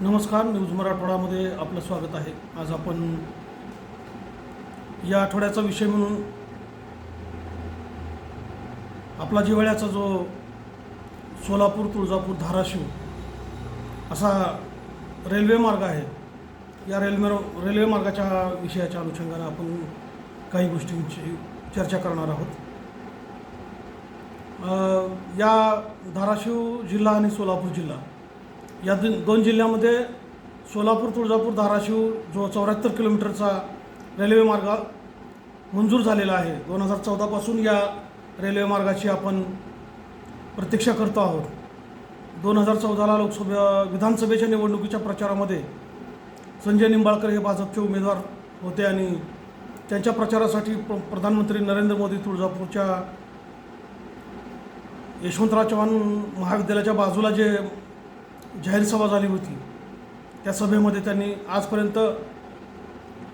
नमस्कार न्यूज मराठवाडामध्ये आपलं स्वागत आहे. आज आपण या आठवड्याचा विषय म्हणून आपला जिवाळ्याचा जो सोलापूर तुळजापूर धाराशिव असा रेल्वे मार्ग आहे या रेल्वे रेल्वे मार्गाच्या विषयाच्या अनुषंगाने आपण काही गोष्टींची चर्चा करणार आहोत. या धाराशिव जिल्हा आणि सोलापूर जिल्हा या दोन दोन जिल्ह्यामध्ये सोलापूर तुळजापूर धाराशिव जो चौऱ्याहत्तर किलोमीटरचा रेल्वे मार्ग मंजूर झालेला आहे. दोन हजार चौदापासून या रेल्वे मार्गाची आपण प्रतीक्षा करतो आहोत. दोन हजार चौदाला लोकसभा विधानसभेच्या निवडणुकीच्या प्रचारामध्ये संजय निंबाळकर हे भाजपचे उमेदवार होते आणि त्यांच्या प्रचारासाठी प्र प्रधानमंत्री नरेंद्र मोदी तुळजापूरच्या यशवंतराव चव्हाण महाविद्यालयाच्या बाजूला जे जाहीर सभा झाली होती. त्या सभेमध्ये त्यांनी आजपर्यंत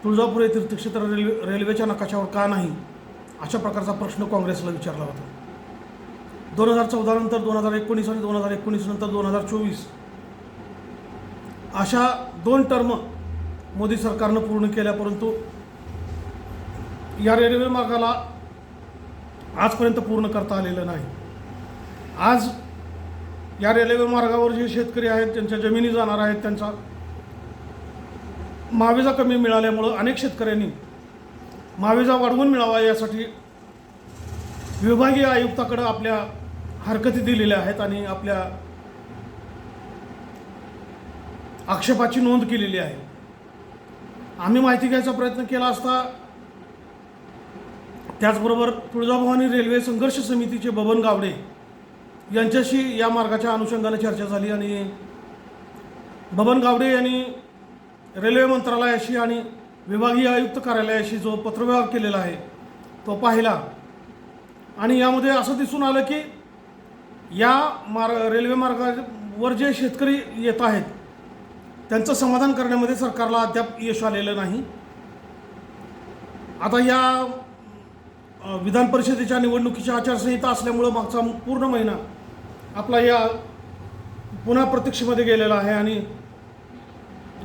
तुळजापूर हे तीर्थक्षेत्र रेल्वे रेल्वेच्या नकाशावर का नाही अशा प्रकारचा प्रश्न काँग्रेसला विचारला होता. दोन हजार चौदानंतर दोन हजार एकोणीस आणि दोन हजार एकोणीस नंतर दोन हजार चोवीस अशा दोन टर्म मोदी सरकारनं पूर्ण केल्या परंतु या रेल्वे मार्गाला आजपर्यंत पूर्ण करता आलेलं नाही. आज या रेल्वे मार्गावर जे शेतकरी आहेत त्यांच्या जमिनी जाणार आहेत त्यांचा महाविजा कमी मिळाल्यामुळं अनेक शेतकऱ्यांनी महाविजा वाढवून मिळावा यासाठी विभागीय आयुक्ताकडं आपल्या हरकती दिलेल्या आहेत आणि आपल्या आक्षेपाची नोंद केलेली आहे. आम्ही माहिती घ्यायचा प्रयत्न केला असता त्याचबरोबर तुळजाभवानी रेल्वे संघर्ष समितीचे बबन गावडे यांच्याशी या मार्गाच्या अनुषंगाने चर्चा झाली आणि बबन गावडे यांनी रेल्वे मंत्रालयाशी आणि विभागीय आयुक्त कार्यालयाशी जो पत्रव्यवहार केलेला आहे तो पाहिला. आणि यामध्ये असं दिसून आलं की या मार्ग रेल्वे मार्गावर जे शेतकरी येत आहेत त्यांचं समाधान करण्यामध्ये सरकारला अद्याप यश आलेलं नाही. आता या विधान परिषदेच्या निवडणुकीची आचारसंहिता असल्यामुळं मागचा पूर्ण महिना आपला या पुन्हा प्रतीक्षेमध्ये गेलेला आहे आणि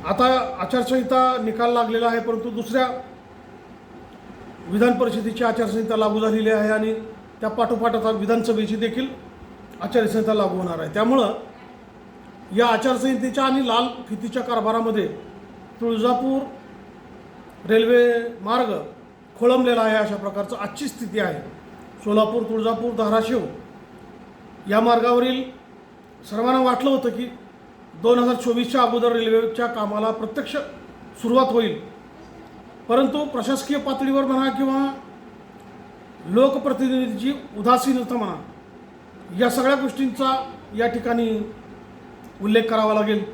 आता आचारसंहिता निकाल लागलेला आहे परंतु दुसऱ्या विधान परिषदेची आचारसंहिता लागू झालेली आहे आणि त्या पाठोपाठ आता विधानसभेची देखील आचारसंहिता लागू होणार आहे. त्यामुळं या आचारसंहितेच्या आणि लाल फितीच्या कारभारामध्ये तुळजापूर रेल्वे मार्ग खोळंबलेला आहे अशा प्रकारचं आजची स्थिती आहे. सोलापूर तुळजापूर धाराशिव या मार्गावरील सर्वांना वाटलं होतं की दोन हजार चोवीसच्या अगोदर रेल्वेच्या कामाला प्रत्यक्ष सुरुवात होईल. परंतु प्रशासकीय पातळीवर म्हणा किंवा लोकप्रतिनिधीची उदासीनता म्हणा या सगळ्या गोष्टींचा या ठिकाणी उल्लेख करावा लागेल.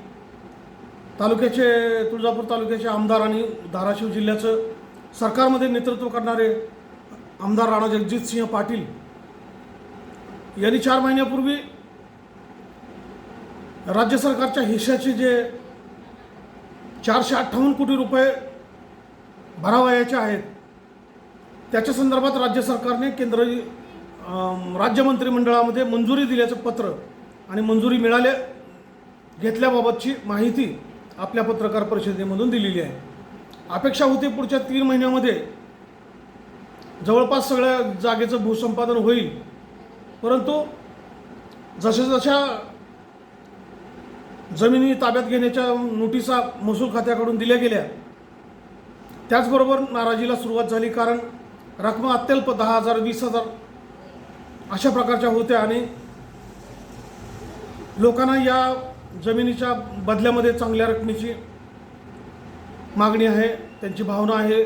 तालुक्याचे तुळजापूर तालुक्याचे आमदार आणि धाराशिव जिल्ह्याचं सरकारमध्ये नेतृत्व करणारे आमदार राणा जगजितसिंह पाटील यांनी चार महिन्यापूर्वी राज्य सरकारच्या हिश्श्याचे जे चारशे अठ्ठावन्न कोटी रुपये भरावयाचे आहेत त्याच्या संदर्भात राज्य सरकारने केंद्र राज्य मंत्रिमंडळामध्ये मंजुरी दिल्याचं पत्र आणि मंजुरी मिळाल्या घेतल्याबाबतची माहिती आपल्या पत्रकार परिषदेमधून दिलेली आहे. अपेक्षा होती पुढच्या तीन महिन्यामध्ये जवळपास सगळ्या जागेचं भूसंपादन होईल परंतु जशाजशा जमिनी ताब्यात घेण्याच्या नोटिसा महसूल खात्याकडून दिल्या गेल्या त्याचबरोबर नाराजीला सुरुवात झाली कारण रकमा अत्यल्प दहा हजार वीस हजार अशा प्रकारच्या होत्या आणि लोकांना या जमिनीच्या बदल्यामध्ये चांगल्या रकमेची मागणी आहे त्यांची भावना आहे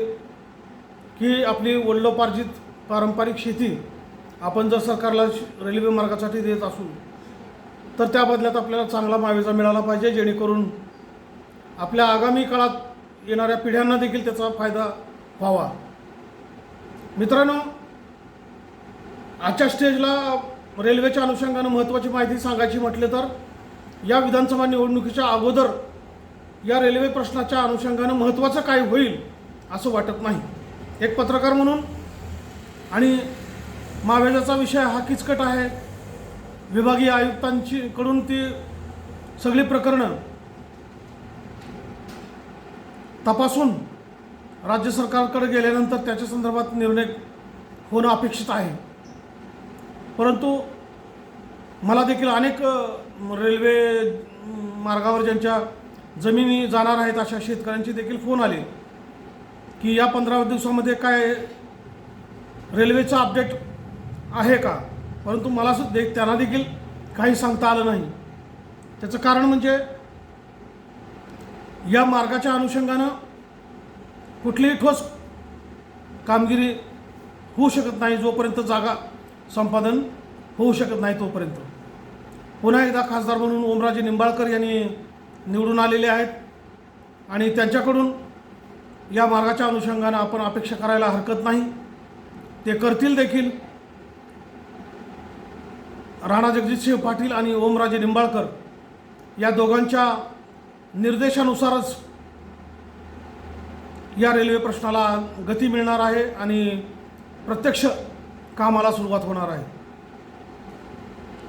की आपली वडिलोपार्जित पारंपरिक शेती आपण जर सरकारला रेल्वे मार्गासाठी देत असू तर त्या बदल्यात आपल्याला चांगला मावेजा मिळाला पाहिजे जेणेकरून आपल्या आगामी काळात येणाऱ्या पिढ्यांना देखील त्याचा फायदा व्हावा. मित्रांनो आजच्या स्टेजला रेल्वेच्या अनुषंगानं महत्त्वाची माहिती सांगायची म्हटले तर या विधानसभा निवडणुकीच्या अगोदर या रेल्वे प्रश्नाच्या अनुषंगानं महत्त्वाचं काय होईल असं वाटत नाही. एक पत्रकार म्हणून आणि मावेजाचा विषय हा किचकट आहे. विभागीय आयुक्तांची कडून ती सगळी प्रकरणं तपासून राज्य सरकारकडे गेल्यानंतर त्याच्या संदर्भात निर्णय होणं अपेक्षित आहे. परंतु मला देखील अनेक रेल्वे मार्गावर ज्यांच्या जमिनी जाणार आहेत अशा शेतकऱ्यांचे देखील फोन आले की या पंधरा दिवसामध्ये काय रेल्वेचं अपडेट आहे का? परंतु मला सुद्धा दे त्यांना देखील काही सांगता आलं नाही. त्याचं कारण म्हणजे या मार्गाच्या अनुषंगानं कुठलीही ठोस कामगिरी होऊ शकत नाही जोपर्यंत जागा संपादन होऊ शकत नाही तोपर्यंत. पुन्हा एकदा खासदार म्हणून ओमराजे निंबाळकर यांनी निवडून आलेले आहेत आणि त्यांच्याकडून या मार्गाच्या अनुषंगानं आपण अपेक्षा करायला हरकत नाही. ते करतील देखील. राणा जगजितसिंह पाटील आणि ओमराजे निंबाळकर या दोघांच्या निर्देशानुसारच या रेल्वे प्रश्नाला गती मिळणार आहे आणि प्रत्यक्ष कामाला सुरुवात होणार आहे.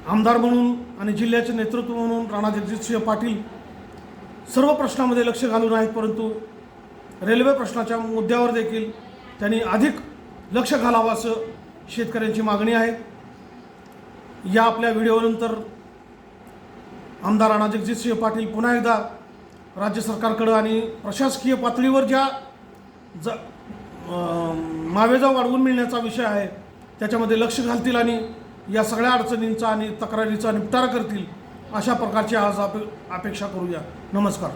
आमदार म्हणून आणि जिल्ह्याचे नेतृत्व म्हणून राणा जगजितसिंह पाटील सर्व प्रश्नामध्ये लक्ष घालून आहेत परंतु रेल्वे प्रश्नाच्या मुद्द्यावर देखील त्यांनी अधिक लक्ष घालावं असं शेतकऱ्यांची मागणी आहे. या आपल्या व्हिडिओनंतर आमदार राणा जगजितसिंह पाटील पुन्हा एकदा राज्य सरकारकडं आणि प्रशासकीय पातळीवर ज्या ज मावेजा वाढवून मिळण्याचा विषय आहे त्याच्यामध्ये लक्ष घालतील आणि या सगळ्या अडचणींचा आणि तक्रारीचा निपटारा करतील अशा प्रकारची आज आप अपेक्षा करूया. नमस्कार.